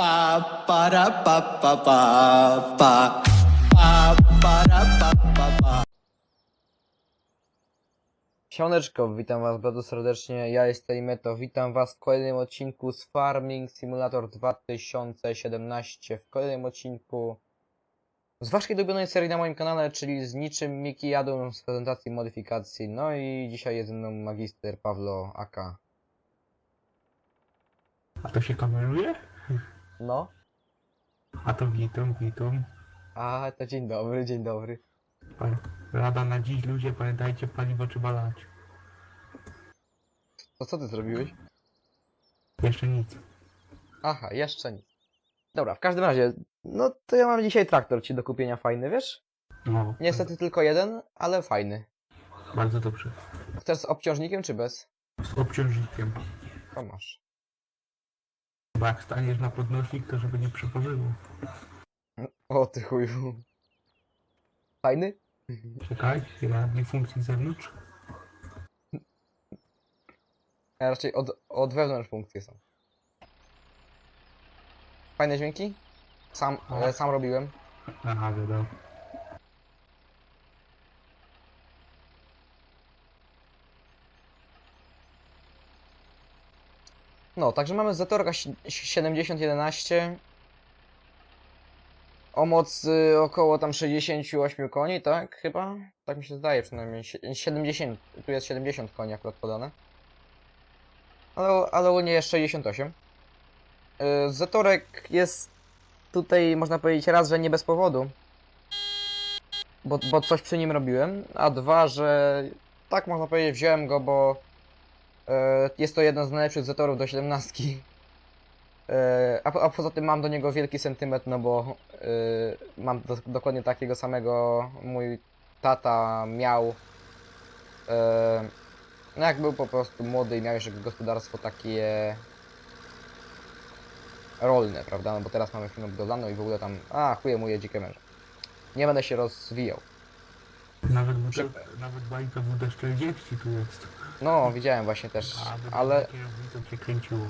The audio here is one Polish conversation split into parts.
Pa para pa pa pa pa pa para pa pa pa witam was bardzo serdecznie, ja jestem Meto, witam was w kolejnym odcinku z Farming Simulator 2017, w kolejnym odcinku z waszej ulubionej serii na moim kanale, czyli z niczym Miki jadą z prezentacji modyfikacji, no i dzisiaj jest ze mną magister Pawlo AK. A to się kameruje? No, A to witam, witam. a to dzień dobry, dzień dobry. Pa- Rada na dziś ludzie, pamiętajcie, paliwo trzeba lać. To co ty zrobiłeś? Jeszcze nic. Aha, jeszcze nic. Dobra, w każdym razie, no to ja mam dzisiaj traktor ci do kupienia fajny, wiesz? No, Niestety tylko jeden, ale fajny. bardzo dobrze. Chcesz z obciążnikiem czy bez? Z obciążnikiem. To masz. Bo jak staniesz na podnośnik, to żeby nie przeważyło. O ty chuju. Fajny? Czekaj, nie funkcji z zewnątrz. A raczej od, od wewnątrz funkcje są. Fajne dźwięki? Sam, e, sam robiłem. Aha, wiadomo. No, także mamy Zetorka 7011 o mocy około tam 68 koni, tak? Chyba? Tak mi się zdaje przynajmniej. Sie- 70, tu jest 70 koni akurat podane. Ale, ale ogólnie jest 68. Yy, Zetorek jest tutaj, można powiedzieć, raz, że nie bez powodu. Bo, bo coś przy nim robiłem, a dwa, że tak można powiedzieć, wziąłem go, bo Jest to jeden z najlepszych zetorów do 17. E, A, po- a poza tym mam do niego wielki sentyment, no bo e, mam do, dokładnie takiego samego. Mój tata miał. e, No jak był po prostu młody i miał jeszcze gospodarstwo takie rolne, prawda? No bo teraz mamy firmę budowlaną i w ogóle tam. A, chuje moje dzikie męże. Nie będę się rozwijał. Nawet, WD, nawet bajka WD-40 tu jest. No, widziałem właśnie też, ale. kierownicą cię kręciło.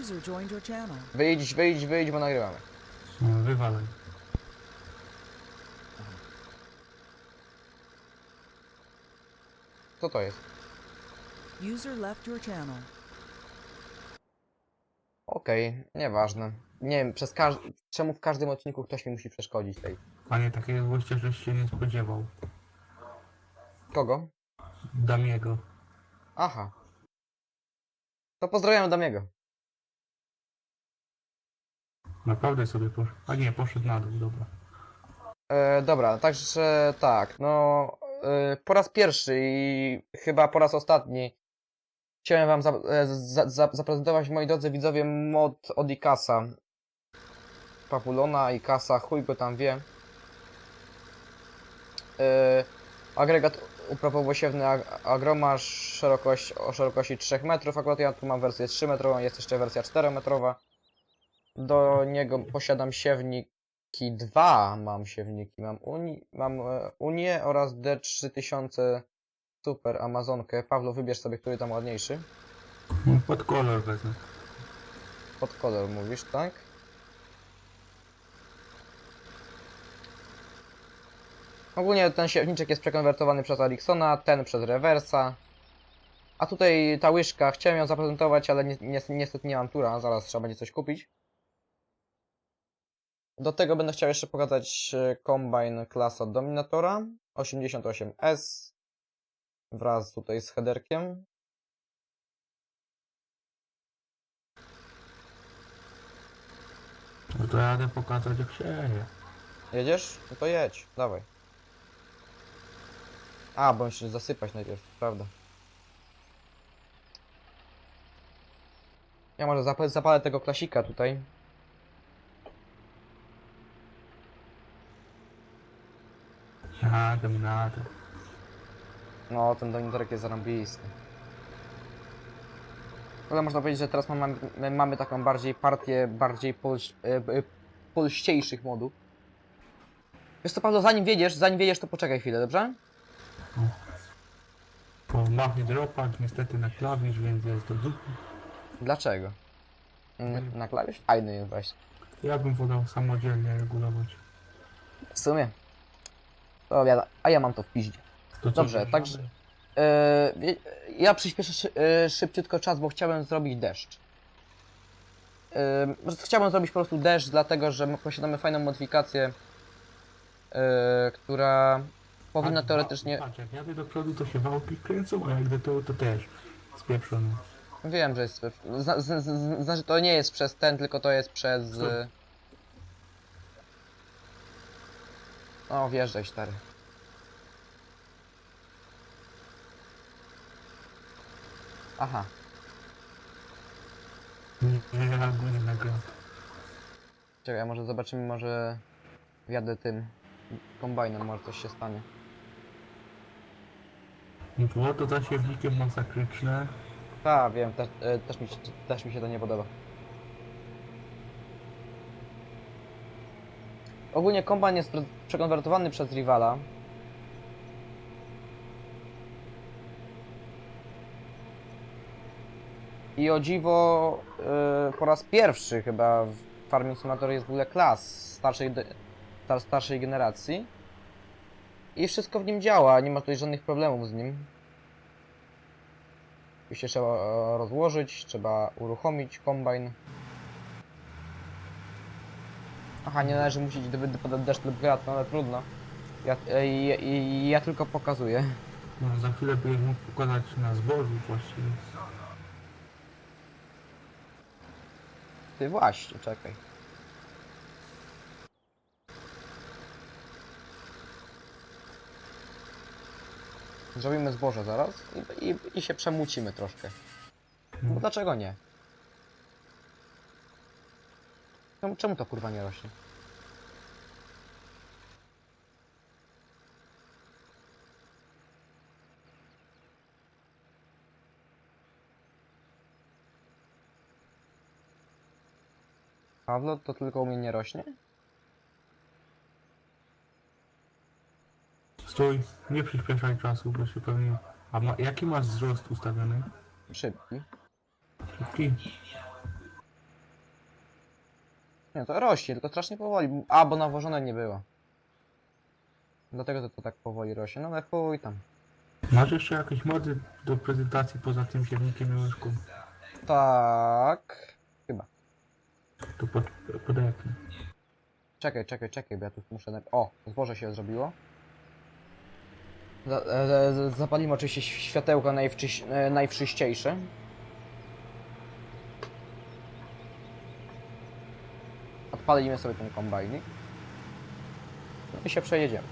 User joined your channel. Wyjdź, wyjdź, wyjdź, bo nagrywamy. No, wywalaj. Co to jest? User left your channel. Okej, nieważne. Nie wiem, przez każ... czemu w każdym odcinku ktoś mi musi przeszkodzić tej. Panie, takiego gościa, żeś się nie spodziewał. Kogo? Damiego. Aha. To pozdrawiam Damiego. Naprawdę sobie poszedł. A nie, poszedł na dół, dobra. E, dobra, także tak, no e, po raz pierwszy i chyba po raz ostatni chciałem wam za, e, za, za, zaprezentować, moi drodzy widzowie, mod od Ikasa. Papulona, Ikasa, chuj go tam wie. E, agregat uprawowo-siewny ag- agromasz szerokość, o szerokości 3 metrów, akurat ja tu mam wersję 3 metrową, jest jeszcze wersja 4 metrowa. Do niego posiadam siewnik Ki 2 mam siewniki. Mam, Uni, mam e, Unię oraz D3000 Super Amazonkę. Pawlo, wybierz sobie, który tam ładniejszy. Pod kolor wezmę. Pod kolor mówisz, tak? Ogólnie ten siewniczek jest przekonwertowany przez Ericssona, ten przez Reversa. A tutaj ta łyżka, chciałem ją zaprezentować, ale ni ni niestety nie mam tura, zaraz trzeba będzie coś kupić. Do tego będę chciał jeszcze pokazać e, kombine klasa Dominatora 88S wraz tutaj z headerkiem. No to jadę pokazać jak się je. Jedziesz? No to jedź, dawaj. A, bo musisz zasypać najpierw, prawda. Ja może zapalę, zapalę tego klasika tutaj. Jadę, jadę. No, ten dominatorek jest zarąbisty. Ale można powiedzieć, że teraz mamy, my mamy taką bardziej partię, bardziej polś, e, e, polściejszych modów. Wiesz co, Paweł, zanim wiedziesz, zanim wiedziesz, to poczekaj chwilę, dobrze? Po mapie dropać niestety na klawisz, więc jest do dupy. Dlaczego? Na klawisz? Fajny jest właśnie. Ja bym wolał samodzielnie regulować. W sumie. To wiada, a ja mam to w piździe. To co, Dobrze, także- wie- ja przyspieszę szy, e, szybciutko czas, bo chciałem zrobić deszcz. Eee, chciałbym zrobić po prostu deszcz, dlatego że my posiadamy fajną modyfikację, e, która powinna Patrz, teoretycznie... Patrz, jak jadę do przodu, to się wałki kręcą, a jak do tyłu, to też. Spieprzony. Wiem, że jest. Zna, z, z, znaczy, to nie jest przez ten, tylko to jest przez. Co? y- O, wjeżdżaj, stary. Aha, Nie, nie reaguję na grę. czekaj, może zobaczymy, może wjadę tym kombajnem, może coś się stanie. Było to zasiewnikiem masakryczne. Tak, wiem, te, e, też, mi, się- też mi się to nie podoba. Ogólnie kombajn jest przekonwertowany przez Rivala. I o dziwo e, po raz pierwszy chyba w Farming Simulator jest w ogóle klas starszej, starszej generacji. I wszystko w nim działa, nie ma tutaj żadnych problemów z nim. Oczywiście trzeba e, rozłożyć, trzeba uruchomić kombajn. Aha, nie należy musieć gdyby podać deszcz lub wiatr, no ale trudno. Ja, e, ja, ja, ja tylko pokazuję. No, za chwilę byś mógł pokazać na zbożu właściwie. Ty właśnie, czekaj. Zrobimy zboże zaraz i, i, i się przemucimy troszkę. Bo dlaczego nie? Czemu, czemu to kurwa nie rośnie? Pawlo, to tylko u mnie nie rośnie? Stój, nie przyspieszaj czasu, bo się pewnie... A ma, jaki masz wzrost ustawiony? Szybki. Szybki? Nie, to rośnie, tylko strasznie powoli. A, bo nawożone nie było. Dlatego to, to tak powoli rośnie, no ale chuj tam. Masz jeszcze jakieś mody do prezentacji poza tym siewnikiem i łyżką? Tak. Chyba. To pod, podaj jaki? Czekaj, czekaj, czekaj, bo ja tu muszę... O, zboże się zrobiło. E, zapalimy oczywiście ś- światełka najwczyś, e, najwczyściejsze. Odpalimy sobie ten kombajnik. No I się przejedziemy.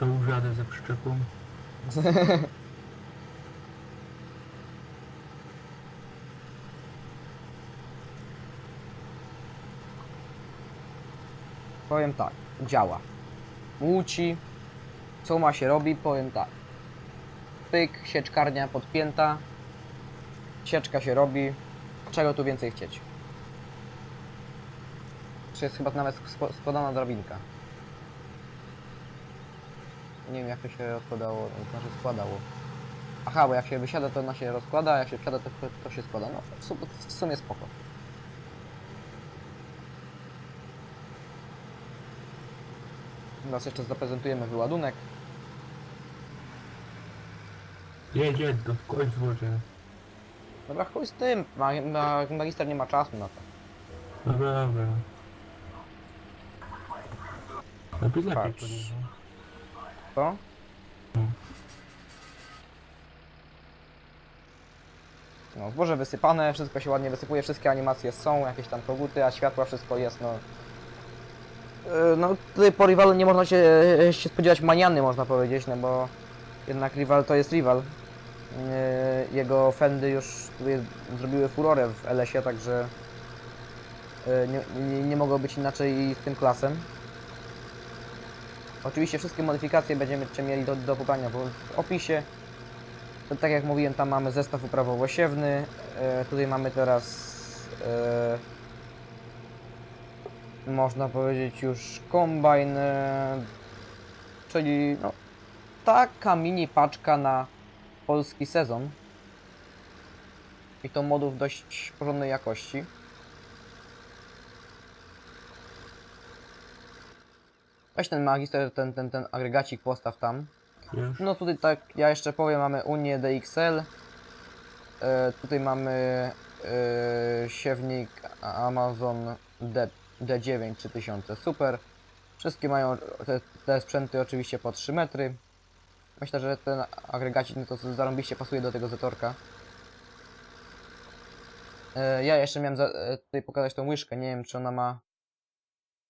To już jadę ze przyczepą. Powiem tak, działa. Łuci. Co ma się robi? Powiem tak. Pyk, sieczkarnia podpięta. Sieczka się robi. Czego tu więcej chcieć? Czy jest chyba nawet składana drabinka? Nie wiem jak to się rozkładało, znaczy składało. Aha, bo jak się wysiada to ona się rozkłada, a jak się wsiada to, to, się składa. No w, su- w sumie spoko. Teraz jeszcze zaprezentujemy wyładunek. Jedź, jedź, do końca złożę. Dobra, chuj z tym. Ma, ma, magister nie ma czasu na to. Dobra, dobra. Lepiej lepiej Patrz. Co? No, zboże wysypane, wszystko się ładnie wysypuje, wszystkie animacje są, jakieś tam koguty, a światła, wszystko jest, no... Yy, No, tutaj po Rivalu nie można się, się spodziewać maniany, można powiedzieć, no bo jednak Rival to jest Rival. Yy, Jego fendy już tutaj zrobiły furorę w LS-ie, także yy, nie, nie, mogło być inaczej z tym klasem. Oczywiście wszystkie modyfikacje będziemy mieli do, do pobrania w opisie. To, tak jak mówiłem, tam mamy zestaw uprawowo-siewny. E, tutaj mamy teraz e, można powiedzieć już kombajn, e, czyli no, taka mini paczka na polski sezon. I to modów dość porządnej jakości. Weź ten magister, ten, ten, ten agregacik postaw tam. No tutaj tak, ja jeszcze powiem, mamy Unię DXL. E, tutaj mamy e, siewnik Amazon D, D9 3000 Super. Wszystkie mają te, te sprzęty oczywiście po 3 metry. Myślę, że ten agregacik no to zarąbiście pasuje do tego zatorka. E, ja jeszcze miałem za, e, tutaj pokazać tą łyżkę, nie wiem czy ona ma...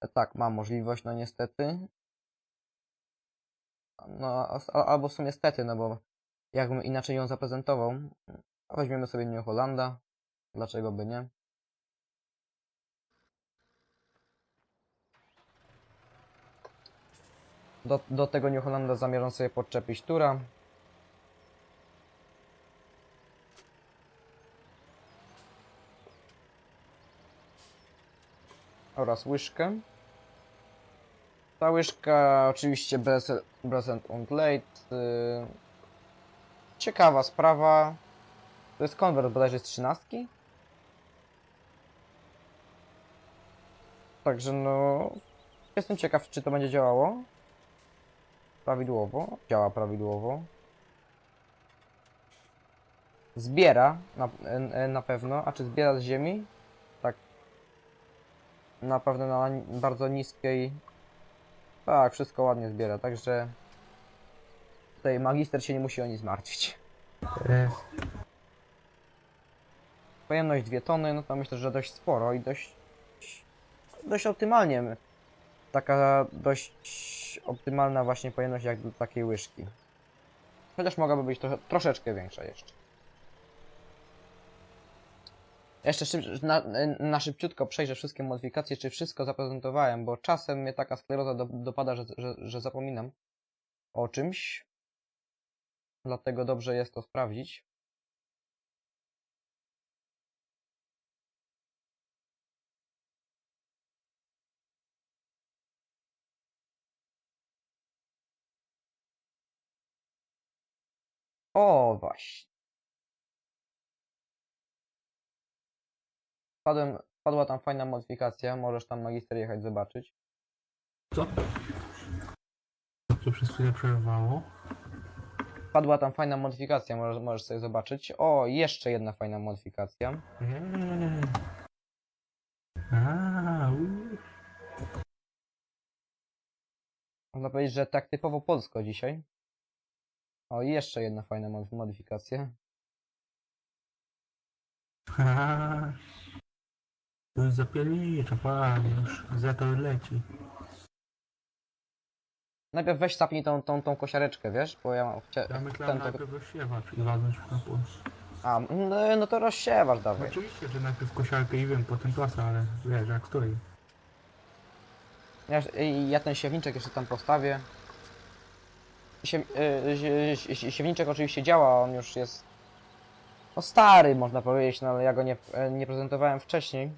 E, tak, ma możliwość, no niestety. No, albo w sumie stety, no bo jakbym inaczej ją zaprezentował. Weźmiemy sobie New Hollanda. Dlaczego by nie? Do, do tego New Hollanda zamierzam sobie podczepić tura. Oraz łyżkę. Ta łyżka oczywiście Present und Late. Yy, ciekawa sprawa. To jest konwert bodajże z 13. Także no... Jestem ciekaw, czy to będzie działało. Prawidłowo. Działa prawidłowo. Zbiera na, e, na pewno. A czy zbiera z ziemi? Tak. Na pewno na bardzo niskiej tak, wszystko ładnie zbiera, także tutaj magister się nie musi o nic martwić. E, Pojemność 2 tony, no to myślę, że dość sporo i dość dość optymalnie. Taka dość optymalna właśnie pojemność jak do takiej łyżki. Chociaż mogłaby być troszeczkę większa jeszcze. Jeszcze szyb, na, na szybciutko przejrzę wszystkie modyfikacje, czy wszystko zaprezentowałem, bo czasem mnie taka skleroza do, dopada, że, że, że zapominam o czymś. Dlatego dobrze jest to sprawdzić. O, właśnie. Padłem, padła tam fajna modyfikacja, możesz tam magister jechać zobaczyć. co? To przez chwilę przerwało. Padła tam fajna modyfikacja, możesz, możesz sobie zobaczyć. O, jeszcze jedna fajna modyfikacja. Eee. A. Można powiedzieć, że tak typowo polsko dzisiaj. O, jeszcze jedna fajna mod- modyfikacja. To już zapiernicza, panie, już zator leci. Najpierw weź sapnij tą, tą, tą kosiareczkę, wiesz? Bo ja mam... Chcia, Ja ten myślałem tego... najpierw rozsiewacz i walnąć na pól. A, no, no to rozsiewasz, dawaj. Oczywiście, że najpierw kosiarkę i wiem, potem prasa, ale wiesz, jak stoi. Ja, ja ten siewniczek jeszcze tam postawię. Sie, y, sie, sie, siewniczek oczywiście działa, on już jest no stary można powiedzieć, no ale ja go nie, e, nie prezentowałem wcześniej.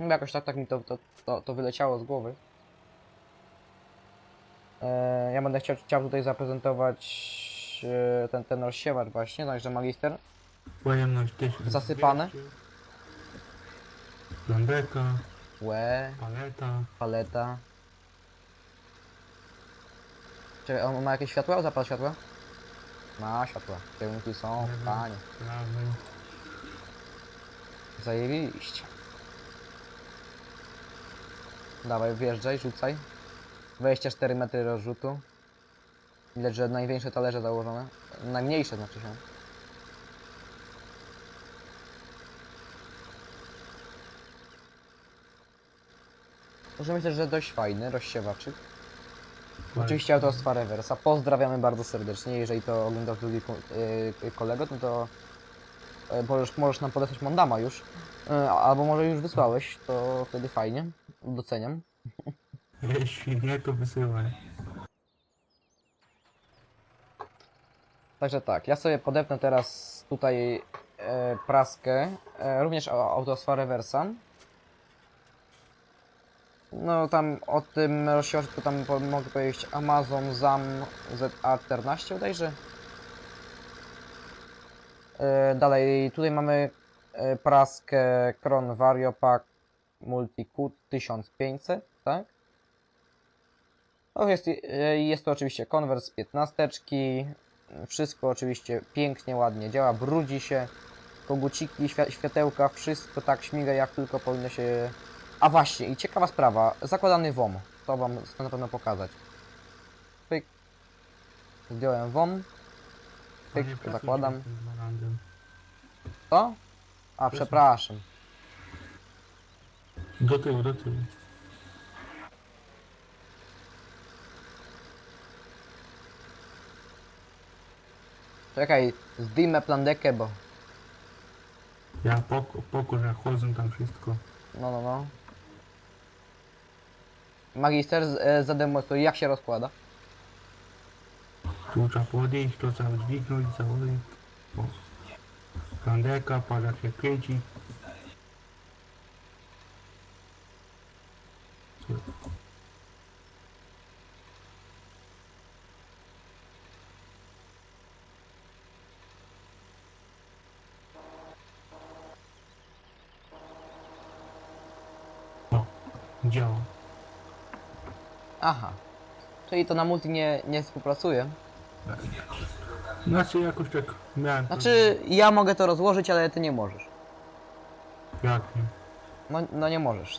No jakoś tak, tak mi to, to, to, to wyleciało z głowy. E, ja będę chciał, chciał tutaj zaprezentować e, ten, ten rozsiewacz właśnie, także magister. Pojemność 1000. Zasypane? Landeka, Łe. paleta. paleta. Czekaj, on ma jakieś światła? Zapal światła? Ma światła. Kierunki są, Mhm. panie. Prawy. Zajebiście. Dawaj, wjeżdżaj, rzucaj. 24 metry rozrzutu. Widać, że największe talerze założone. Najmniejsze znaczy się. Także myślę, że dość fajny rozsiewaczyk. Oczywiście autorstwa Reversa. Pozdrawiamy bardzo serdecznie. Jeżeli to oglądasz drugi yy, kolego, no to yy, możesz, możesz nam podesłać Mondama już. Yy, albo może już wysłałeś, to wtedy fajnie. Doceniam. Jeśli nie, to wysyłaj. Także tak, ja sobie podepnę teraz tutaj e, praskę, e, również au- autorstwa Reversa. No tam o tym rozsiewaczu tam po, mogę powiedzieć Amazon ZAM ZA14 bodajże. E, dalej, tutaj mamy e, praskę Kron Variopack Multicut 1500, tak? To jest, e, jest to oczywiście konwers z 15. Wszystko oczywiście pięknie, ładnie działa, brudzi się. Koguciki, świa światełka, wszystko tak śmiga jak tylko powinno się... A właśnie, i ciekawa sprawa, zakładany WOM. To wam chcę na pewno pokazać. Pyk. Zdjąłem WOM. Pyk, Panie, pracujcie zakładam. z tym memorandum. Co? A, przepraszam. Do tyłu, do tyłu. Czekaj, zdejmę plandekę, bo... Ja pok pokój, jak chodzę tam wszystko. No, no, no. Magister z- e, zademonstruje, jak się rozkłada. Tu trzeba podejść, to trzeba dźwignąć, założyć. O. Kandeka, pada się kręci. O, działa. Aha. Czyli to na multi nie, nie współpracuje. Znaczy jakoś tak miałem... Znaczy, ja mogę to rozłożyć, ale ty nie możesz. Jak nie? No, no nie możesz.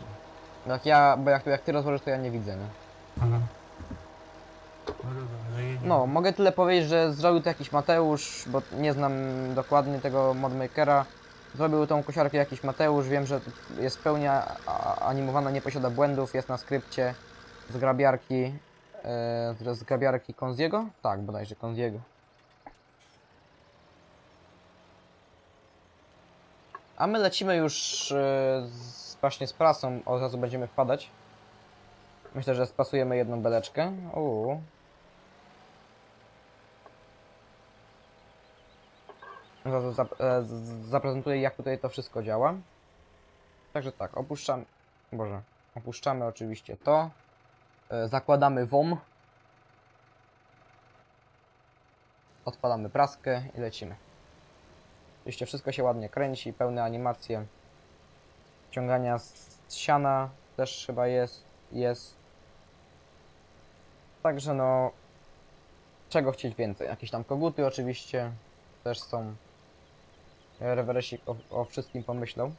Jak ja, bo jak, jak ty rozłożysz, to ja nie widzę, nie? Aha. No dobra, ale jedziemy. No, mogę tyle powiedzieć, że zrobił to jakiś Mateusz, bo nie znam dokładnie tego modmakera. Zrobił tą kosiarkę jakiś Mateusz, wiem, że jest w pełni a- a- animowana, nie posiada błędów, jest na skrypcie z grabiarki, e, z- grabiarki Konziego? Tak, bodajże Konziego. A my lecimy już e, z, właśnie z prasą, od razu będziemy wpadać. Myślę, że spasujemy jedną beleczkę. Uuu. Zaraz zap- e, zaprezentuję jak tutaj to wszystko działa. Także tak, opuszczamy. Boże, opuszczamy oczywiście to. E, Zakładamy WOM. Odpalamy praskę i lecimy. Oczywiście wszystko się ładnie kręci, pełne animacje. Ciągania z siana też chyba jest. Jest. Także no. Czego chcieć więcej? Jakieś tam koguty oczywiście też są. Reweresik o, o wszystkim pomyślał.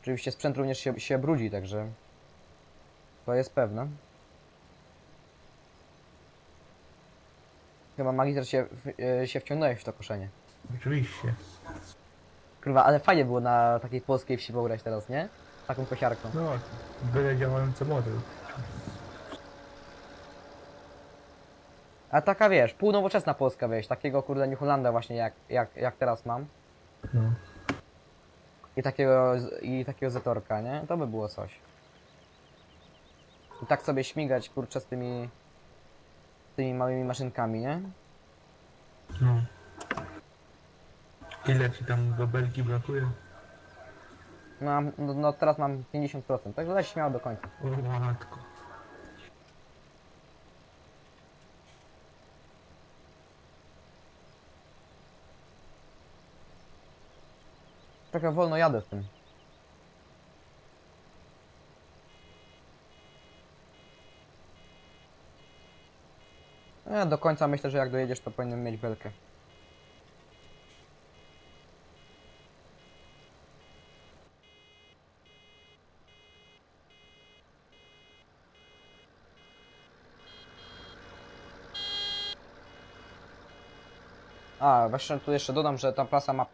Oczywiście sprzęt również się, się brudzi, także to jest pewne. Chyba magister się, w- e, się wciągnąłeś w to koszenie. Oczywiście. Kurwa, ale fajnie było na takiej polskiej wsi pograć teraz, nie? Taką kosiarką. No, byle działający model. A taka wiesz, półnowoczesna Polska wiesz, takiego kurde Hollanda właśnie jak, jak, jak teraz mam. No. I takiego, i takiego Zetorka, nie? To by było coś. I tak sobie śmigać, kurczę, z tymi, z tymi małymi maszynkami, nie? No. Ile ci tam babelki brakuje? Mam, no, no teraz mam 50%, także leć śmiało do końca. O matko. Trochę wolno jadę z tym. Ja do końca myślę, że jak dojedziesz, to powinienem mieć belkę. A, właśnie tu jeszcze dodam, że ta prasa ma,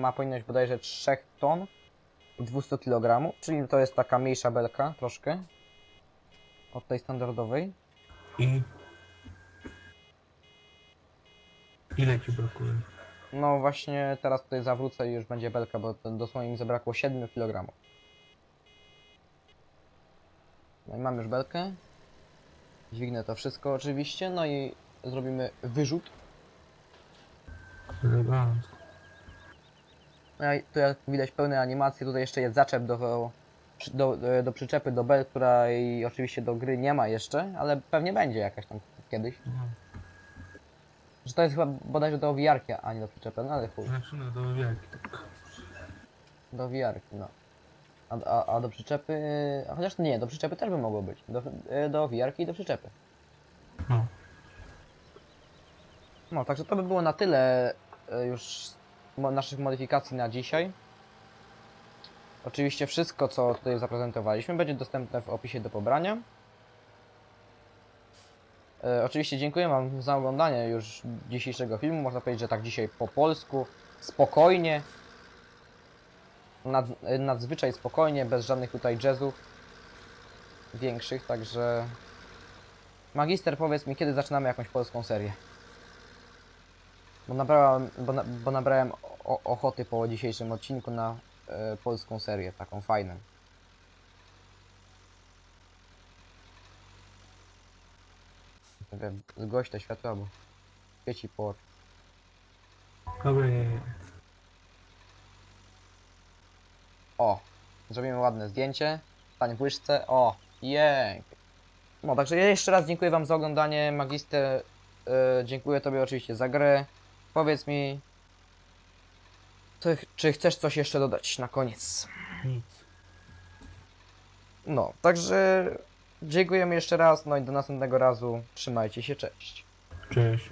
ma pojemność bodajże 3 ton i 200 kg, czyli to jest taka mniejsza belka troszkę od tej standardowej. I... Ile ci brakuje? No właśnie teraz tutaj zawrócę i już będzie belka, bo dosłownie mi zabrakło 7 kg. No i mam już belkę. Dźwignę to wszystko oczywiście, no i zrobimy wyrzut. Elegancko. No i tu jak widać pełne animacje, tutaj jeszcze jest zaczep do, do, do przyczepy do bel, której oczywiście do gry nie ma jeszcze, ale pewnie będzie jakaś tam kiedyś. No. Że to jest chyba bodajże do owijarki, a nie do przyczepy, no ale chuj. Znaczy no do wielki tak. Do owijarki, no. A, a, a do przyczepy... A chociaż nie, do przyczepy też by mogło być. Do, e, do owijarki i do przyczepy. No. No, także to by było na tyle już mo naszych modyfikacji na dzisiaj. Oczywiście wszystko, co tutaj zaprezentowaliśmy, będzie dostępne w opisie do pobrania. E, oczywiście dziękuję Wam za oglądanie już dzisiejszego filmu. Można powiedzieć, że tak dzisiaj po polsku, spokojnie. Nad, e, nadzwyczaj spokojnie, bez żadnych tutaj jazzów większych, także... Magister, powiedz mi, kiedy zaczynamy jakąś polską serię? Bo nabrałem, bo, na, bo nabrałem o, ochoty po dzisiejszym odcinku na e, polską serię, taką fajną. Zgłoś te światła, bo świeci po oczu. Dobra. O, zrobimy ładne zdjęcie. Stań w łyżce. O, jęk. No, także jeszcze raz dziękuję Wam za oglądanie. Magister, e, dziękuję Tobie oczywiście za grę. Powiedz mi, czy, czy chcesz coś jeszcze dodać na koniec? nic. No, także dziękujemy jeszcze raz. No i do następnego razu. Trzymajcie się, cześć. Cześć.